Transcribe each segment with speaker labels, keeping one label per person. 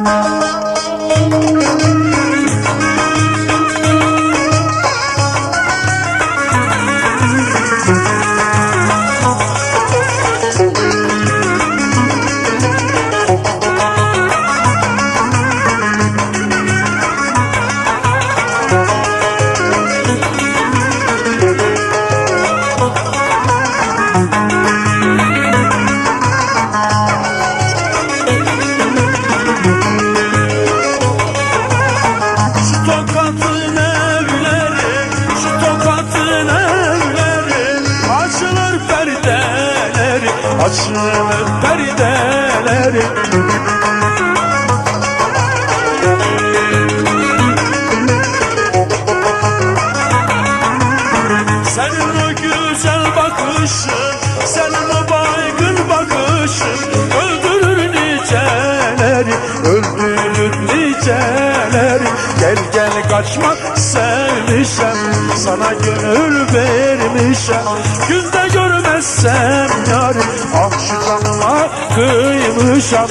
Speaker 1: Şu Senin o güzel bakışın, senin o baygın bakışın Öldürür niceleri, öldürür niceleri. Gel gel kaçma sevmişem, sana gönül vermişem. Günde görmezsem yarim, ah şu canıma kıymışam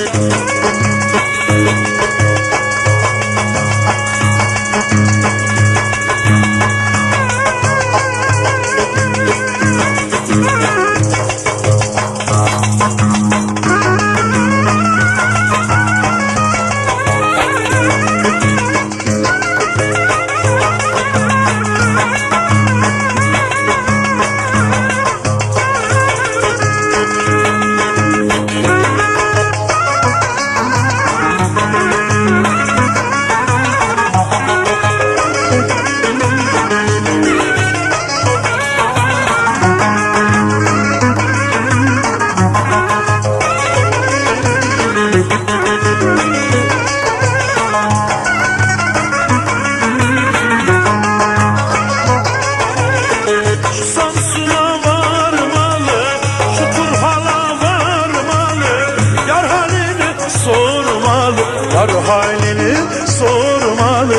Speaker 1: halini sormalı.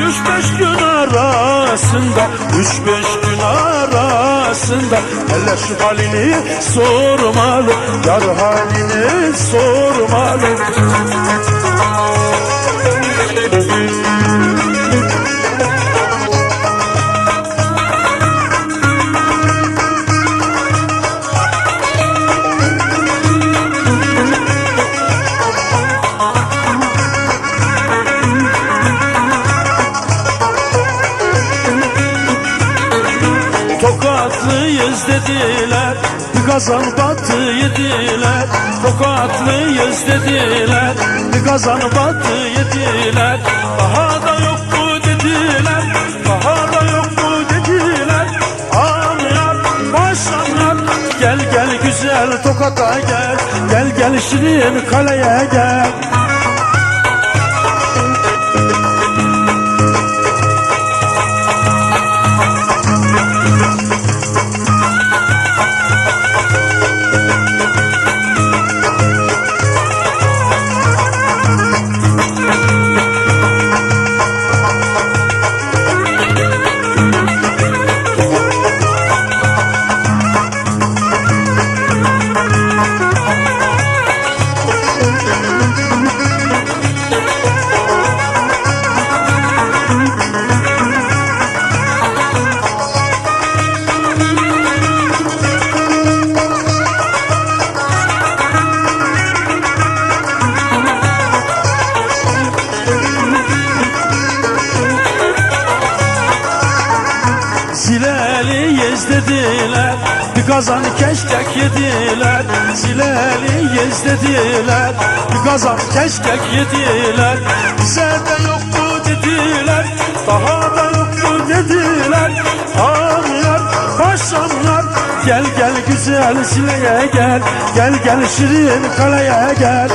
Speaker 1: Üç beş gün arasında Üç beş gün arasında Hele şu halini sormalı. Yar halini sormalı Tokatlıyız dediler Bir kazan batı yediler Tokatlıyız dediler Bir kazan batı yediler. Daha da yok mu dediler Daha da yok mu dediler. Anlar başanlar Gel gel güzel tokata gel Gel gel şirin kaleye gel Zileliyiz dediler Bir kazan keşkek yediler. Zileliyiz dediler Bir kazan keşkek yediler. Bize de yok mu dediler. Daha da yok mu dediler. Ağrılar başanlar Gel gel güzel sileye gel. Gel gel şirin kaleye gel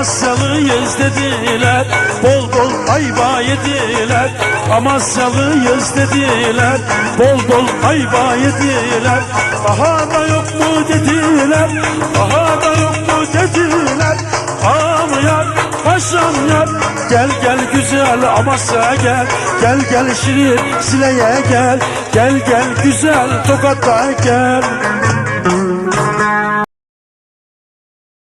Speaker 1: Amasyalıyız dediler Bol bol ayva yediler. Amasyalıyız dediler Bol bol ayva yediler. Daha da yok mu dediler Daha da yok mu dediler Ağam yar paşam yar Gel gel güzel Amasya gel. Gel gel şirin Sile'ye gel. Gel gel güzel Tokat'a gel